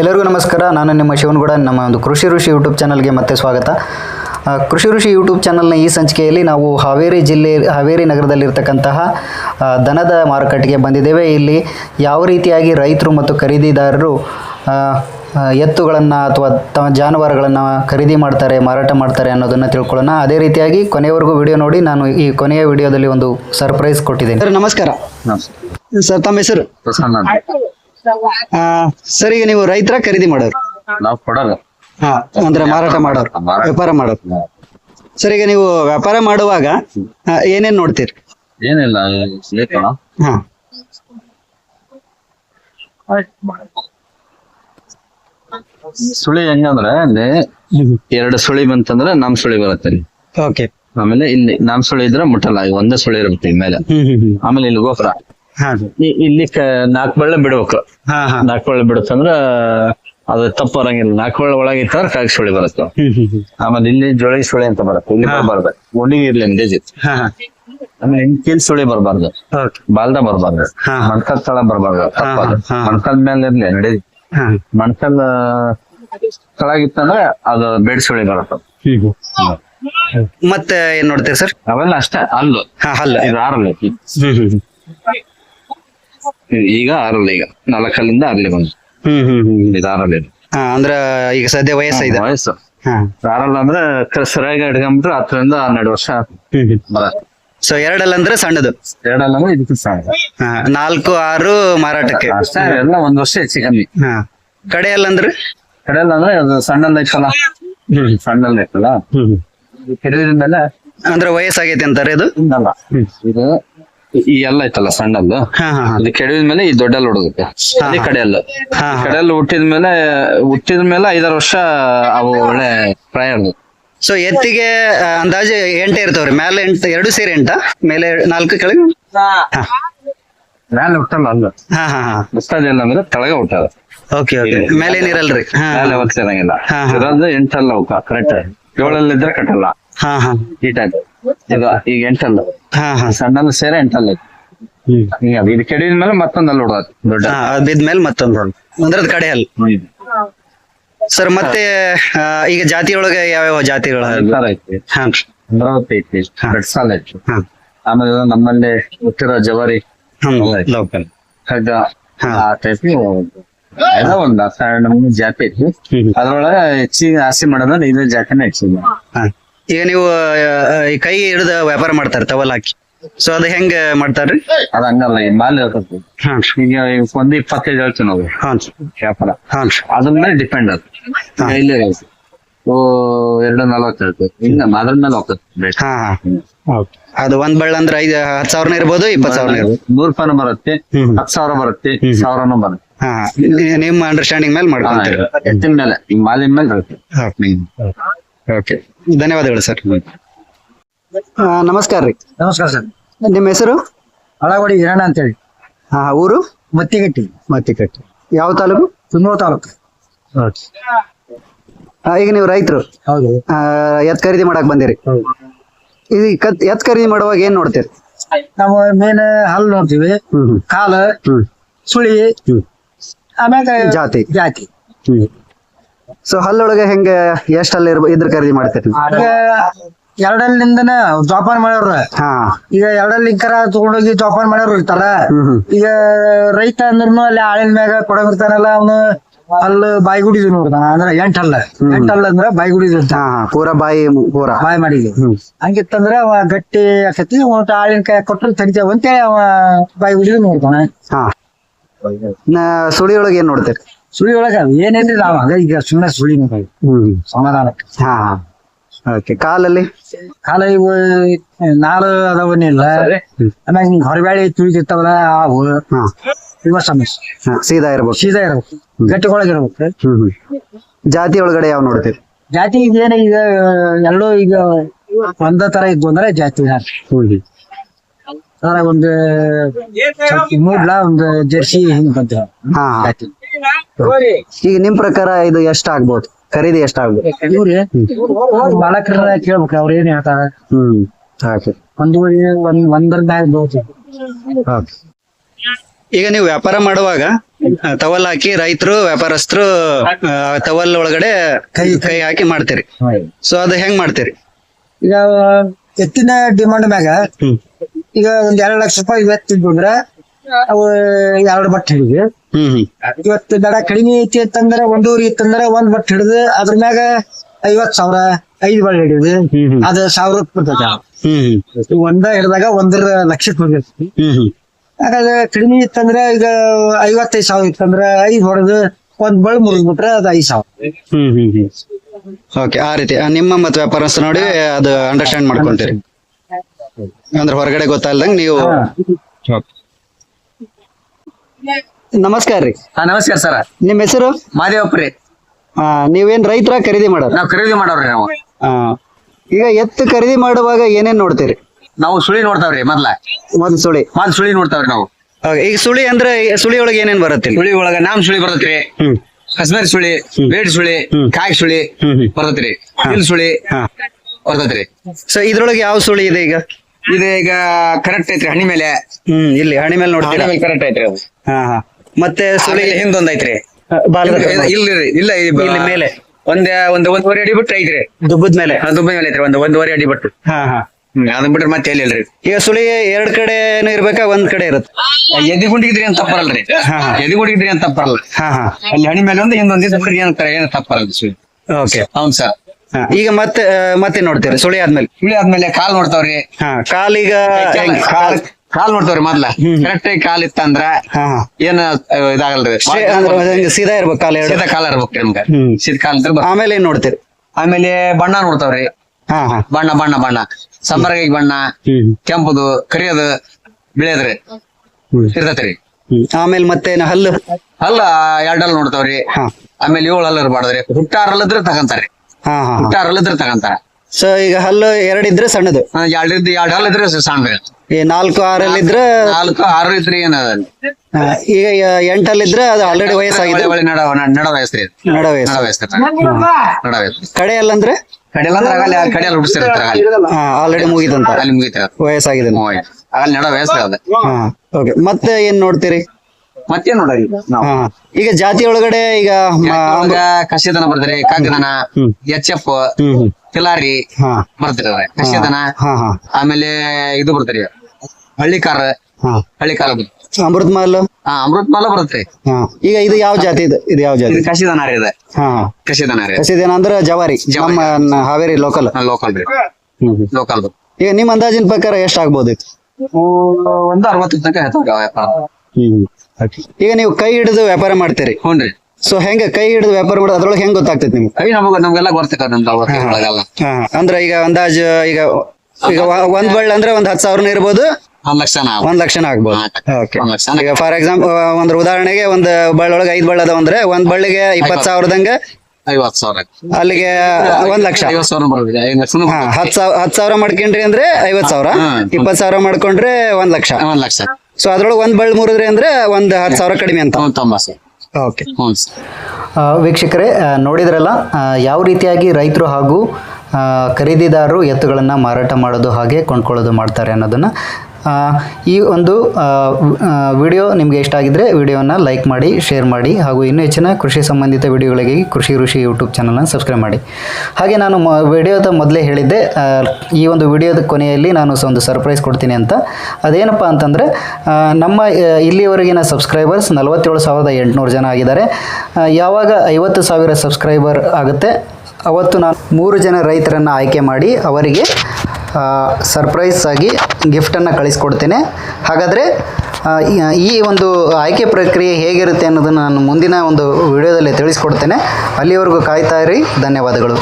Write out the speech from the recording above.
ಎಲ್ಲರಿಗೂ ನಮಸ್ಕಾರ. ನಾನು ನಿಮ್ಮ ಶಿವನಗೌಡ. ನಮ್ಮ ಒಂದು ಕೃಷಿ ಋಷಿ ಯೂಟ್ಯೂಬ್ ಚಾನಲ್ಗೆ ಮತ್ತೆ ಸ್ವಾಗತ. ಕೃಷಿ ಋಷಿ ಯೂಟ್ಯೂಬ್ ಚಾನಲ್ನ ಈ ಸಂಚಿಕೆಯಲ್ಲಿ ನಾವು ಹಾವೇರಿ ಜಿಲ್ಲೆ ಹಾವೇರಿ ನಗರದಲ್ಲಿರ್ತಕ್ಕಂತಹ ದನದ ಮಾರುಕಟ್ಟೆಗೆ ಬಂದಿದ್ದೇವೆ. ಇಲ್ಲಿ ಯಾವ ರೀತಿಯಾಗಿ ರೈತರು ಮತ್ತು ಖರೀದಿದಾರರು ಎತ್ತುಗಳನ್ನು ಅಥವಾ ತಮ್ಮ ಜಾನುವಾರುಗಳನ್ನು ಖರೀದಿ ಮಾಡ್ತಾರೆ ಮಾರಾಟ ಮಾಡ್ತಾರೆ ಅನ್ನೋದನ್ನು ತಿಳ್ಕೊಳ್ಳೋಣ. ಅದೇ ರೀತಿಯಾಗಿ ಕೊನೆಯವರೆಗೂ ವಿಡಿಯೋ ನೋಡಿ ನಾನು ಈ ಕೊನೆಯ ವಿಡಿಯೋದಲ್ಲಿ ಒಂದು ಸರ್ಪ್ರೈಸ್ ಕೊಟ್ಟಿದ್ದೇನೆ. ಸರ್ ನಮಸ್ಕಾರ. ಸರ್ ತಮ್ಮ ಹೆಸರು? ಪ್ರಸನ್ನ ಸರ್ ಈಗ ನೀವು ರೈತರ ಖರೀದಿ ಮಾಡೋರು. ನಾವು ಕೊಡಲ್ಲ. ಹಾ ಅಂದ್ರೆ ಮಾರಾಟ ಮಾಡೋರು ವ್ಯಾಪಾರ ಮಾಡೋರು. ಸರ್ ಈಗ ನೀವು ವ್ಯಾಪಾರ ಮಾಡುವಾಗ ಆ, ಏನೇನ್ ನೋಡ್ತೀರಿ? ಏನಿಲ್ಲ ಲೇಖನ ಹಾ. ಸುಳಿ ಹೆಂಗಂದ್ರೆ ಅಲ್ಲಿ ಎರಡು ಸುಳಿ ಬಂತಂದ್ರೆ ನಮ್ ಸುಳಿ ಬರುತ್ತೆ ಇಲ್ಲಿ. ಓಕೆ. ಆಮೇಲೆ ಇಲ್ಲಿ ನಮ್ ಸುಳಿ ಇದ್ರೆ ಮುಟ್ಟಲ್ಲ ಈಗ ಒಂದೇ ಸುಳಿ ಇರುತ್ತೆ ಮೇಲೆ. ಆಮೇಲೆ ಇಲ್ಲಿ ಗೋಪುರ. ಹಾ. ಇ- ಇಲ್ಲಿ ಕ- ನಾಲ್ಕು ಬಳ್ಳೆ ಬಿಡ್ಬೇಕು. ಹಾ ಹಾ. ನಾಲ್ಕು ಬಳ್ಳೆ ಬಿಡುತ್ತಂದ್ರ ಅದು ತಪ್ಪು ಬರಂಗಿಲ್ಲ ನಾಲ್ಕು ಬಳ್ಳೆ ಒಳಗೆ ಇತ್ತಂದ್ರೆ ಕಾಗಿ ಸುಳಿ ಬರುತ್ತೆ? ಹ್ಮ್ ಹ್ಮ್ ಹ್ಮ್. ಆಮೇಲೆ ಇಲ್ಲಿ ಜೋಳಿ ಸುಳಿ ಅಂತ ಬರುತ್ತೆ. ಇಲ್ಲಿ ಬರಬಾರ್ದು. ಒಣಗಿ ಇರ್ಲಿ ಅಂದೇಜ್ ಹಾ ಹಾ. ಆಮೇಲೆ ಸುಳಿ ಬರಬಾರ್ದು. ಓಕೆ ಬಾಲ್ದ ಬರಬಾರ್ದು. ಹಾ. ಮಣ್ಕಲ್ ತಳ ಬರಬಾರ್ದು. ಹಾ. ಮಣ್ಕಲ್ ಮೇಲೆ ಇರ್ಲಿ ನಡೀತಿ ಹಾ. ಮಣ್ಕಲ್ ಕೆಳಗಿತ್ತಂದ್ರೆ ಅದು ಬೆಡ್ ಸುಳಿ ಬರುತ್ತೆ. ಮತ್ತೆ ಏನ್ ನೋಡ್ತೀರಿ ಸರ್? ಅವೆಲ್ಲ ಅಷ್ಟೇ. ಅಲ್ಲು ಹಾ ಅಲ್ಲ ಇದು ಆರಲ್ಲ. ಐತಿ. ಹ್ಮ್ ಹ್ಮ್. ಈಗ ಆರಲ್ಲ ಈಗ. ನಾಲ್ಕಲ್ಲಿಂದ ಆರ್ಲಿ ಬಂದು. ಹ್ಮ್ ಹ್ಮ್ ಹ್ಮ್ ಇದು ಆರಲ್ಲಿ ಇದು. ಹಾ ಅಂದ್ರ ಈಗ ಸದ್ಯ ವಯಸ್ಸೈದೆ ವಯಸ್ಸು. ಹಾ. ಆರಲ್ಲ ಅಂದ್ರೆ ಕ- ಸರಿಯಾಗಿ ಹಿಡ್ಕೊಂಡ್ಬಿಟ್ರೆ ಹತ್ತರಿಂದ ಹನ್ನೆರಡು ವರ್ಷ ಬರತ್ತೆ ಸೊ ಎರಡಲ್ಲ ಅಂದ್ರೆ ಸಣ್ಣದು? ಎರಡಲ್ಲ ಅಂದ್ರೆ ಇದಕ್ಕೆ ಸಾಕು ಹಾ ನಾಲ್ಕು ಆರು ಮಾರಾಟಕ್ಕೆ. ಅಷ್ಟೇ ಎಲ್ಲ ಒಂದ್ ವರ್ಷ ಹೆಚ್ಚು ಕಮ್ಮಿ. ಹಾ. ಕಡೆಯಲ್ಲ ಅಂದ್ರೆ? ಕಡೆಯಲ್ಲ ಅಂದ್ರೆ ಅದು ಸಣ್ಣಲ್ಲ ಐತಲ್ಲ ಸಣ್ಣಲ್ಲ ಐತಲ್ಲ ಕೆಡವಿದ ಮೇಲೆ ಅಂದ್ರೆ ವಯಸ್ಸಾಗೈತೆ ಅಂತಾರೆ ಇದು? ಇದು ಈ- ಎಲ್ಲ ಐತಲ್ಲ ಸಣ್ಣದ್ದು? ಹಾ ಹಾ ಹಾ. ಇದು ಕೆಡವಿದ ಮೇಲೆ ಈ ದೊಡ್ಡಲ್ಲಿ ಹುಡುಗುತ್ತೆ ಅದೇ ಕಡೆಯಲ್ಲ. ಹಾ, ಹಾ. ಕಡೆಯಲ್ಲಿ ಹುಟ್ಟಿದ ಮೇಲೆ ಹುಟ್ಟಿದ ಮೇಲೆ ಐದಾರು ವರ್ಷ ಅವು ಒಳ್ಳೆ ಪ್ರಾಯ ಸೊ ಎತ್ತಿಗೆ ಆ, ಅಂದಾಜು ಎಂಟೆ ಇರ್ತಾವ್ರಿ. ಮೇಲೆ ಎಂಟು ಎರಡು ಸೇರಿ ಎಂಟ? ಮೇಲೆ ನಾಲ್ಕು ಕೆಳಗೆ? ಮೇಲೆ ಹುಟ್ಟಲ್ಲ ಅಲ್ಲ. ಹಾ ಹಾ ಹಾ. ಹುಟ್ಟೋದಿಲ್ಲ ಅಂದ್ರೆ ತಳಗೆ ಹುಟ್ಟದ ಓಕೆ ಓಕೆ ಮೇಲೆ ಏನಿರಲ್ರಿ ಹಾ ಮೇಲೆ ಹಾ, ಹಾ. ಇರೋದು ಎಂಟಲ್ಲ ಅವಕ್ಕ ಕರೆಕ್ಟ್ ಏಳಲ್ಲಿ ಇದ್ರೆ ಕಟ್ಟಲ್ಲ. ಹಾ ಹಾ. ಟೈಪ್ ಇದು ಈಗ ಎಂಟಲ್ಲ. ಹಾ ಹಾ. ಸಣ್ಣಲ್ಲಿ ಸೇರಿ ಎಂಟಲ್ಲ ಅದು. ಇದು ಕೆಡಿದ ಮೇಲೆ ಮತ್ತೊಂದು ಅಲ್ಲಿ ಹೊಡೋದು ದೊಡ್ಡ. ಬಿದ್ಮೇಲೆ ಮತ್ತೊಂದು ಅಂದ್ರೆ ಅದು ಕಡೆ ಅಲ್ಲ. ಸರ್ ಮತ್ತೆ ಆ, ಈಗ ಜಾತಿ ಒಳಗೆ ಯಾವ್ಯಾವ ಜಾತಿಗಳು? ಐತಿ. ಹಾ. ಅಮರಾವತಿ ಐತಿ ಹಾ. ರೆಡ್ ಐತಿ. ಹಾ. ಆಮೇಲೆ ನಮ್ಮಲ್ಲಿ ಹುಟ್ಟಿರೋ ಜವಾರಿ. ಹ್ಮ್. ಲೋಕಲ್. ಹಾ. ಆ ಟೈಪ್ ಎಲ್ಲ ಒಂದ್ ಹತ್ತೆರಡು ನಮೂನಿ ಜಾತಿ ಐತಿ. ಹ್ಮ್. ಅದ್ರೊಳಗೆ ಹೆಚ್ಚಿಗೆ ಆಸೆ ಮಾಡೋದ್ರೆ ಇದೇ ಜಾತಿನ ಹೆಚ್ಚಿಗೆ. ಹಾ. ಈಗ ನೀವು ಈ ಕೈ ಹಿಡಿದ ವ್ಯಾಪಾರ ಮಾಡ್ತಾರೆ ಟವಲ್ ಹಾಕಿ. ಸೊ ಅದ ಹೆಂಗ ಮಾಡ್ತಾರ್ರಿ? ಅದ ಹಂಗಲ್ಲ ಈ ಮಾಲ್ ಇರ್ತೈತಿ. ಹಾ ಈಗ ಒಂದ್ ಇಪ್ಪತ್ತೈದು ಹೇಳ್ತೀವಿ ನಾವು ವ್ಯಾಪಾರ. ಅದ್ರ ಮೇಲೆ ಡಿಪೆಂಡ್ ಅದು. ಇಲ್ಲೇ. ಓ ಎರಡು ನಲ್ವತ್ತು ಹೇಳ್ತೇವೆ. ಹಿಂಗ ಅದ್ರ ಮೇಲೆ ಹೋಗ್ತದೆ. ಹಾ ಹಾ. ಅದು ಒಂದ್ ಬಳ್ಳ ಅಂದ್ರೆ ಐದು ಹತ್ತು ಸಾವಿರನೇ ಇರ್ಬೋದು ಇಪ್ಪತ್ತು ಸಾವಿರ ಇರ್ಬೋದು. ನೂರ್ ರೂಪಾಯಿನೂ ಬರುತ್ತೆ. ಹತ್ತು ಸಾವಿರ ಬರುತ್ತೆ. ಸಾವಿರನೂ ಬರುತ್ತೆ. ನಿಮ್ಮ ಅಂಡರ್ಸ್ಟ್ಯಾಂಡಿಂಗ್ ಮೇಲೆ ಮಾಡ್ಕೊಂತೀರಿ ಎತ್ತಿನ ಮೇಲೆ ಈ ಮಾಲಿನ ಮೇಲೆ ಇರುತ್ತೆ. ಓಕೆ ಧನ್ಯವಾದಗಳು ಸರ್. ನಮಸ್ಕಾರ ರೀ. ನಮಸ್ಕಾರ ಸರ್. ನಿಮ್ಮ ಹೆಸರು? ಹಳಗೋಡಿ ಹಿರಣ್ಣ ಅಂತೇಳಿ. ಹಾ ಊರು? ಮತ್ತಿಗಟ್ಟಿ. ಮತ್ತಿಗಟ್ಟಿ. ಯಾವ ತಾಲೂಕು? ತುಮೂರು ತಾಲೂಕು. ಆ, ಈಗ ನೀವು ರೈತರು. ಹೌದು. ಎತ್ ಖರೀದಿ ಮಾಡಕ್ ಬಂದಿರಿ. ಇದು ಕತ್ ಎತ್ ಖರೀದಿ ಮಾಡುವಾಗ ಏನ್ ನೋಡ್ತೀರಿ? ನಾವು ಮೇನ್ ಹಲ್ಲು ನೋಡ್ತೀವಿ. ಕಾಲು ಸುಳಿ ಆಮ್ಯಾಗ ಜಾತಿ. ಜಾತಿ. ಸೊ ಹಲ್ಲೊಳಗೆ ಹೆಂಗೆ ಎಷ್ಟಲ್ಲಿ ಇದ್ರ ಖರೀದಿ ಮಾಡ್ತೀರಿ? ಎರಡಲ್ಲಿಂದನ ಜೋಪಾನ ಮಾಡೋರು ಹಾ. ಈಗ ಎರಡಲ್ಲಿಂಕರ ತಗೊಂಡೋಗಿ ಜೋಪಾನ ಮಾಡೋರು ಇರ್ತಾರ. ಈಗ ರೈತ ಅಂದ್ರೂ ಅಲ್ಲಿ ಆಳಿನ ಮ್ಯಾಗ ಕೊಡಗಿರ್ತಾನಲ್ಲ ಅವನು ಹಲ್ಲು ಬಾಯಿಗುಡಿದು ನೋಡ್ತಾನ ಅಂದ್ರೆ ಎಂಟ್ ಹಲ್ಲ. ಎಂಟ್ ಹಲ್ಲ ಅಂದ್ರ ಬಾಯಿಗುಡಿದು ಅಂತ. ಪೂರ ಬಾಯಿ ಪೂರ. ಬಾಯಿ ಮಾಡಿದ್ವಿ. ಹಂಗಿತ್ತಂದ್ರ ಅವ ಗಟ್ಟಿ ಆಕತಿ ಒಂದ್ ಆಳಿನ ಕೈ ಕೊಟ್ರೆ ತಡಿತೇವ ಅಂತೇಳಿ ಅವ ಬಾಯಿ ಗುಡಿದು ನೋಡ್ತಾನ ಸುಳಿಯೊಳಗೆ ಏನ್ ನೋಡ್ತೀರಿ? ಸುಳಿ ಒಳಗ ಏನೇನ್ರಿ ನಾವ್ ಹಂಗ ಈಗ ಸುಮ್ಮನೆ ಸುಳಿ ಹ್ಮ್. ಸಮಾಧಾನ. ಹಾ ಓಕೆ ಕಾಲಲ್ಲಿ? ಕಾಲ ಇವು ನಾಳು ಅದವನಿಲ್ಲ. ಆಮ್ಯಾಗ ಹಿಂಗ್ ಹೊರಬ್ಯಾಳಿ ತುಳಿದಿರ್ತಾವಲ್ಲ ಅವು ಹಾ. ಇವ ಸಮಸ್ಯೆ. ಹಾ ಸೀದಾ ಇರ್ಬೇಕು. ಸೀದಾ ಇರ್ಬೇಕು. ಗಟ್ಟಿಗೊಳಗಿರ್ಬೇಕು. ಹ್ಮ್ ಹ್ಮ್. ಜಾತಿ ಒಳಗಡೆ ಯಾವ ನೋಡ್ತೀರಿ? ಜಾತಿ ಇದೇನ ಈಗ ಎಲ್ಲೋ ಈಗ ಒಂದ ತರ ಇದ್ವು ಅಂದ್ರೆ ಜಾತಿ ಹ್ಮ್ ಅದ್ರಾಗ ಒಂದು ಮೂಡ್ಲ ಒಂದು ಜರ್ಸಿ ಹಿಂಗ್ ಬಂತ. ಹಾ. ಜಾತಿ. ಈಗ ನಿಮ್ ಪ್ರಕಾರ ಇದು ಎಷ್ಟ ಆಗ್ಬೋದು? ಖರೀದಿ ಎಷ್ಟ ಆಗ್ಬೋದು? ಇವ್ರಿ ಮಾಲಕರ ಕೇಳ್ಬೇಕು ಅವ್ರ ಏನ್ ಹೇಳ್ತಾರ? ಹ್ಮ್. ಒಂದು ಒಂದೂವರೆ ಒಂದ್ ಒಂದರ ಈಗ ನೀವು ವ್ಯಾಪಾರ ಮಾಡುವಾಗ ತವಲ್ ಹಾಕಿ ರೈತರು ವ್ಯಾಪಾರಸ್ಥರು ತವಲ್ ಒಳಗಡೆ ಕೈ ಕೈ ಹಾಕಿ ಮಾಡ್ತೀರಿ. ಸೊ ಅದು ಹೆಂಗ್ ಮಾಡ್ತೀರಿ? ಈಗ ಎತ್ತಿನ ಡಿಮಾಂಡ್ ಮ್ಯಾಗ ಈಗ ಒಂದ್ ಎರಡ್ ಲಕ್ಷ ರೂಪಾಯಿ ಎತ್ತಿದ್ರೆ ಅಂದ್ರ ಅವು ಎರಡು ಬಟ್ಟೆ ಹಿಡಿದು ಇವತ್ತು ದಡ ಕಡಿಮೆ ಐತಿ ಅಂತಂದ್ರ ಒಂದೂರಿ ಇತ್ತಂದ್ರ ಒಂದ್ ಬಟ್ ಹಿಡಿದು ಅದ್ರ ಮ್ಯಾಗ ಐವತ್ ಸಾವಿರ ಐದ್ ಬಳೆ ಹಿಡಿದು ಅದ ಸಾವಿರ ಬರ್ತೈತಿ ಒಂದ ಹಿಡಿದಾಗ ಒಂದರ ಲಕ್ಷಕ್ಕೆ ಹ್ಮ್ ಹಾಗಾದ್ರೆ ಕಡಿಮೆ ಇತ್ತಂದ್ರ ಈಗ ಐವತ್ತೈದ್ ಸಾವಿರ ಇತ್ತಂದ್ರ ಐದ್ ಹೊಡೆದು ಒಂದ್ ಬಳ ಮುರಿದ್ಬಿಟ್ರೆ ಅದ್ ಐದ್ ಸಾವಿರ. ಹ್ಮ್ ಹ್ಮ್ ಹ್ಮ್. ಓಕೆ ಆ ರೀತಿ. ನಿಮ್ಮ ಮತ್ತೆ ವ್ಯಾಪಾರಸ್ಥ ನೋಡಿ ಅದು ಅಂಡರ್ಸ್ಟ್ಯಾಂಡ್ ಮಾಡ್ಕೊಂತೀರಿ. ಅಂದ್ರೆ ಹೊರಗಡೆ ಗೊತ್ತಾಗ್ದಂಗ್ ನೀವು ನಮಸ್ಕಾರ ರೀ ಹಾ ನಮಸ್ಕಾರ ಸರ್. ನಿಮ್ಮ ಹೆಸರು? ಮಾದೇವಪ್ರಿ. ಆ, ನೀವೇನ್ ರೈತರ ಖರೀದಿ ಮಾಡೋದು ನಾವು ಖರೀದಿ ಮಾಡೋರಿ ನಾವು. ಆ, ಈಗ ಎತ್ತು ಖರೀದಿ ಮಾಡುವಾಗ ಏನೇನ್ ನೋಡ್ತೀರಿ? ನಾವು ಸುಳಿ ನೋಡ್ತಾವ್ರಿ ಮೊದ್ಲ. ಮೊದ್ಲು ಸುಳಿ. ಮೊದ್ಲ ಸುಳಿ ನೋಡ್ತಾವ್ರಿ ನಾವು. ಈಗ ಸುಳಿ ಅಂದ್ರೆ ಸುಳಿ ಒಳಗೆ ಏನೇನ್ ಬರುತ್ತೆ ಸುಳಿ ಒಳಗ ನಾಮ್ ಸುಳಿ ಬರುತ್ತೆ ಹ್ಮ್. ಕಶ್ಮೀರಿ ಸುಳಿ ಬೇಡ್ ಸುಳಿ. ಕಾಯಿ ಸುಳಿ ಹ್ಮ್ ಹ್ಮ್. ಬರ್ತೈತ್ರಿ ಇಲ್ ಸುಳಿ ಹಾ. ಬರ್ತೈತ್ರಿ ಸೊ ಇದ್ರೊಳಗೆ ಯಾವ ಸುಳಿ ಇದೆ ಈಗ? ಇದು ಈಗ ಕರೆಕ್ಟ್ ಐತ್ರಿ ಹಣಿ ಮೇಲೆ. ಹ್ಮ್ ಇಲ್ಲಿ ಹಣಿ ಮೇಲೆ ನೋಡ್ತೀರಾ? ಕರೆಕ್ಟ್ ಐತ್ರಿ ಅದು. ಹಾ ಹಾ. ಮತ್ತೆ ಸುಳಿ ಹಿಂದೊಂದ್ ಐತ್ರಿ. ಇಲ್ರಿ ಇಲ್ಲ ಇಲ್ಲಿ ಮೇಲೆ. ಒಂದ್ ಒಂದ್ ಒಂದೂವರೆ ಅಡಿ ಬಿಟ್ಟು ಐತ್ರಿ. ದುಬ್ಬದ ಮೇಲೆ. ದುಬ್ಬದ ಮೇಲೆ ಐತ್ರಿ ಒಂದ್ ಒಂದೂವರೆ ಅಡಿ ಬಿಟ್ಟು ಹಾ ಹಾ. ಹ್ಮ್ ಅದನ್ ಬಿಟ್ರೆ ಮತ್ತೆ ಎಲ್ಲಿ ಇಲ್ರಿ? ಈಗ ಸುಳಿ ಎರಡ್ ಕಡೆ ಇರ್ಬೇಕಾ ಒಂದ್ ಕಡೆ ಇರುತ್ತೆ? ಎದಿ ಗುಂಡಿಗಿದ್ರಿ ಅಂತ ತಪ್ಪರಲ್ರಿ. ಹಾ. ಎದಿ ಗುಂಡಿಗಿದ್ರಿ ಅಂತ ಹಾ ಅಲ್ಲಿ ಹಣಿ ಮೇಲೆ ಒಂದು ಹಿಂದೊಂದ್ ದಿವಸ ಬಿಡ್ರಿ ಏನಂತಾರೆ ಏನು ತಪ್ಪರಲ್ಲ ಸುಳಿ. ಓಕೆ. ಅವ್ನ್ ಸರ್. ಈಗ ಮತ್ತೆ ಮತ್ತೆ ನೋಡ್ತೀರಿ ಸುಳಿ ಆದ್ಮೇಲೆ. ಸುಳಿ ಆದ್ಮೇಲೆ ಕಾಲ್ ನೋಡ್ತಾವ್ರಿ. ಕಾಲ್ ಈಗ? ಕಾಲ್ ನೋಡ್ತಾವ್ರಿ ಮೊದ್ಲ. ಕರೆಕ್ಟ್ ಆಗಿ ಕಾಲ್ ಇತ್ತಂದ್ರ ಏನ ಇದಾಗಲ್ರಿ? ಸ್ಟ್ರೇ- ಅಂದ್ರೆ ಹೆಂಗ್ ಸೀದಾ ಇರ್ಬೇಕು ಕಾಲ ಎರಡು. ಸೀದಾ ಕಾಲ ಇರ್ಬೇಕ್ರಿ ನಿಮ್ಗೆ. ಹ್ಮ್. ಸೀದಾ ಕಾಲ್ ಇದ್ರೆ ಆಮೇಲೆ ಏನ್ ನೋಡ್ತೀರಿ? ಆಮೇಲೆ ಬಣ್ಣ ನೋಡ್ತಾವ್ರಿ. ಹಾ ಹಾ. ಬಣ್ಣ ಬಣ್ಣ ಬಣ್ಣ. ಸಂಬರ್ಗಿ ಬಣ್ಣ ಕೆಂಪದು ಕರಿಯದು ಬಿಳಿಯದ್ರಿ. ಹ್ಮ್. ಇರ್ತೈತ್ರಿ. ಹ್ಮ್. ಆಮೇಲೆ ಮತ್ತೆ ಏನ್ ಹಲ್ಲು? ಹಲ್ಲ ಎರಡಲ್ ನೋಡ್ತಾವ್ರಿ. ಹಾ. ಆಮೇಲೆ ಏಳು ಹಲ್ಲ ಇರ್ಬಾರ್ದ್ರಿ. ಹುಟ್ಟಾರಲ್ಲಿದ್ರೆ ತಗಂತಾರ್ರಿ ಹಾ ಹಾ ಹುಟ್ಟಾರಲ್ಲಿದ್ರೆ ತಗಂತಾರ. ಸೊ ಈಗ ಹಲ್ಲು ಎರಡಿದ್ರೆ ಸಣ್ಣದು. ಎರಡ್ ಎರಡ್ ಹಲ್ ಇದ್ರೆ ಸಣ್ಣದು ಈ ನಾಲ್ಕು ಆರಲ್ಲಿದ್ರೆ ನಾಲ್ಕು ಆರು ಇದ್ರೆ ಏನ ಆ, ಈಗ ಎಂಟಲ್ಲಿದ್ರೆ ಅದು ಆಲ್ರೆಡಿ ವಯಸ್ಸಾಗಿದೆ. ಒಳ್ಳೆ ನಡ ನಡ ವಯಸ್ಸ್ರಿ ಇದು. ನಡ ವಯಸ್ಸು. ನಡ ವಯಸ್ಸು ನಡ ವಯಸ್ಸು. ಕಡೆ ಅಲ್ಲಂದ್ರೆ ಕಡೆಯಲ್ಲ ಅಂದ್ರೆ ಆಗಲ್ಲ ಕಡೆಯಲ್ಲ ಹುಡ್ಸಿರ್ತಾರ ಹಾ ಆಲ್ರೆಡಿ ಮುಗಿದಂತ ಅಲ್ಲಿ ಮುಗಿತಾರೆ ವಯಸ್ಸಾಗಿದೆ. ಅಲ್ಲಿ ನಡ ವಯಸ್ಸು ಅದ. ಹಾ ಓಕೆ ಮತ್ತೆ ಏನ್ ನೋಡ್ತೀರಿ? ಮತ್ತೇನ್ ನೋಡ್ರಿ ನಾವು? ಈಗ ಜಾತಿ ಒಳಗಡೆ ಈಗ ಕಶ್ಯದನ ಅವಾಗ ಕಸಿದನ ಬರ್ತಾರೆ ಕಾಗದನ ಎಚ್ ಎಫ್ ಹ್ಮ್ ಹ್ಮ್. ಕಿಲಾರಿ ಹಾ. ಕಶ್ಯದನ ಕಸಿದನ ಹಾ ಹಾ. ಆಮೇಲೆ ಇದು ಬರ್ತಾರೆ ಹಳ್ಳಿ ಕಾರ ಹಾ. ಹಳ್ಳಿ ಕಾರ ಅಮೃತ್ ಮಹಲ್ ಹಾ ಅಮೃತ್ ಮಹಲ್ ಬರುತ್ತೆ ಹಾ. ಈಗ ಇದು ಯಾವ ಜಾತಿ ಇದು? ಇದು ಯಾವ ಜಾತಿ? ಇದು ಕಸಿದನ ರೀ ಇದು ಕಸಿದನ ರೀ ಕಸಿದೇನ ಅಂದ್ರೆ ಜವಾರಿ. ನಮ್ಮ ಹಾವೇರಿ ಲೋಕಲ್ ಲೋಕಲ್ ರೀ ಲೋಕಲ್ ಈಗ ನಿಮ್ ಅಂದಾಜಿನ ಪ್ರಕಾರ ಎಷ್ಟ್ ಆಗ್ಬೋದು ಇದು? ಒಂದು ಅರವತ್ತು ತನಕ ಹೇಳ್ತಾವ ವ್ಯಾಪಾರ. ಈಗ ನೀವು ಕೈ ಹಿಡಿದು ವ್ಯಾಪಾರ ಮಾಡ್ತೀರಿ. ಹ್ಞೂನ್ರಿ ಸೊ ಹೆಂಗ ಕೈ ಹಿಡಿದು ವ್ಯಾಪಾರ ಮಾಡೋದು ಅದ್ರೊಳಗೆ ಹೆಂಗ್ ಗೊತ್ತಾಗ್ತೈತಿ ನಿಮ್ಗೆ? ಕೈ ನಮಗ ನಮ್ಗೆಲ್ಲ ಬರ್ತಕ್ಕ ನಮ್ದು ಒಳಗೆಲ್ಲ. ಹಾ ಅಂದ್ರೆ ಈಗ ಅಂದಾಜು ಈಗ ಈಗ ವ- ಒಂದ್ ಬಳ್ಳ ಅಂದ್ರೆ ಒಂದ್ ಹತ್ತು ಸಾವಿರ ಇರ್ಬೋದು? ಒಂದ್ ಲಕ್ಷ ನಾವು ಒಂದ್ ಲಕ್ಷನ ಆಗ್ಬೋದು. ಒಂದ್ ಲಕ್ಷ ಈಗ ಫಾರ್ ಎಕ್ಸಾಂಪಲ್ ಒಂದ್ ಉದಾಹರಣೆಗೆ ಒಂದ್ ಬಳ್ಳೊಳಗೆ ಐದ್ ಬಳ್ಳ ಅದಾವ ಅಂದ್ರೆ ಒಂದ್ ಬಳ್ಳಿಗೆ ಇಪ್ಪತ್ ಸಾವಿರದಂಗ ಐವತ್ತು ಸಾವಿರ. ಅಲ್ಲಿಗೆ ಒಂದ್ ಲಕ್ಷ. ಐವತ್ ಸಾವಿರ ಬರೋದಿಲ್ಲ ಐದು ಲಕ್ಷ ಹತ್ ಸಾವಿರ ಹತ್ ಸಾವಿರ ಮಾಡ್ಕೊಂಡ್ರಿ ಅಂದ್ರೆ ಐವತ್ ಸಾವಿರ. ಇಪ್ಪತ್ ಸಾವಿರ ಮಾಡ್ಕೊಂಡ್ರೆ ಒಂದ್ ಲಕ್ಷ. ಒಂದ್ ಲಕ್ಷ. ಸೊ ಅದ್ರೊಳಗೆ ಒಂದ್ ಬಳ್ಳಿ ಮುರಿದ್ರಿ ಅಂದ್ರೆ ಒಂದ್ ಹತ್ ಸಾವಿರ ಕಡಿಮೆ ಅಂತ. ಓಕೆ ಹ್ಞೂ ಸರ್. ಆ, ವೀಕ್ಷಕರೇ ನೋಡಿದ್ರಲ್ಲ ಯಾವ ರೀತಿಯಾಗಿ ರೈತರು ಹಾಗೂ ಖರೀದಿದಾರರು ಎತ್ತುಗಳನ್ನು ಮಾರಾಟ ಮಾಡೋದು ಹಾಗೆ ಕೊಂಡ್ಕೊಳ್ಳೋದು ಮಾಡ್ತಾರೆ ಅನ್ನೋದನ್ನು ಈ ಒಂದು ವಿಡಿಯೋ ನಿಮಗೆ ಇಷ್ಟ ಆಗಿದ್ದರೆ ವಿಡಿಯೋನ ಲೈಕ್ ಮಾಡಿ, ಶೇರ್ ಮಾಡಿ, ಹಾಗೂ ಇನ್ನೂ ಹೆಚ್ಚಿನ ಕೃಷಿ ಸಂಬಂಧಿತ ವಿಡಿಯೋಗಳಿಗೆ ಕೃಷಿ ಋಷಿ ಯೂಟ್ಯೂಬ್ ಚಾನಲನ್ನು ಸಬ್ಸ್ಕ್ರೈಬ್ ಮಾಡಿ. ಹಾಗೆ ನಾನು ಮ, ವಿಡಿಯೋದ ಮೊದಲೇ ಹೇಳಿದ್ದೆ ಈ ಒಂದು ವಿಡಿಯೋದ ಕೊನೆಯಲ್ಲಿ ನಾನು ಒಂದು ಸರ್ಪ್ರೈಸ್ ಕೊಡ್ತೀನಿ ಅಂತ. ಅದೇನಪ್ಪ ಅಂತಂದರೆ ನಮ್ಮ ಇಲ್ಲಿವರೆಗಿನ ಸಬ್ಸ್ಕ್ರೈಬರ್ಸ್ ನಲವತ್ತೇಳು ಸಾವಿರದ ಎಂಟುನೂರು ಜನ ಆಗಿದ್ದಾರೆ. ಯಾವಾಗ ಐವತ್ತು ಸಾವಿರ ಸಬ್ಸ್ಕ್ರೈಬರ್ ಆಗುತ್ತೆ, ಅವತ್ತು ನಾನು ಮೂರು ಜನ ರೈತರನ್ನು ಆಯ್ಕೆ ಮಾಡಿ ಅವರಿಗೆ ಸರ್ಪ್ರೈಸ್ ಆಗಿ ಗಿಫ್ಟನ್ನು ಕಳಿಸ್ಕೊಡ್ತೇನೆ. ಹಾಗಾದರೆ ಈ- ಒಂದು ಆಯ್ಕೆ ಪ್ರಕ್ರಿಯೆ ಹೇಗಿರುತ್ತೆ ಅನ್ನೋದನ್ನು ನಾನು ಮುಂದಿನ ಒಂದು ವಿಡಿಯೋದಲ್ಲಿ ತಿಳಿಸ್ಕೊಡ್ತೇನೆ. ಅಲ್ಲಿವರೆಗೂ ಕಾಯ್ತಾ ಇರಿ. ಧನ್ಯವಾದಗಳು.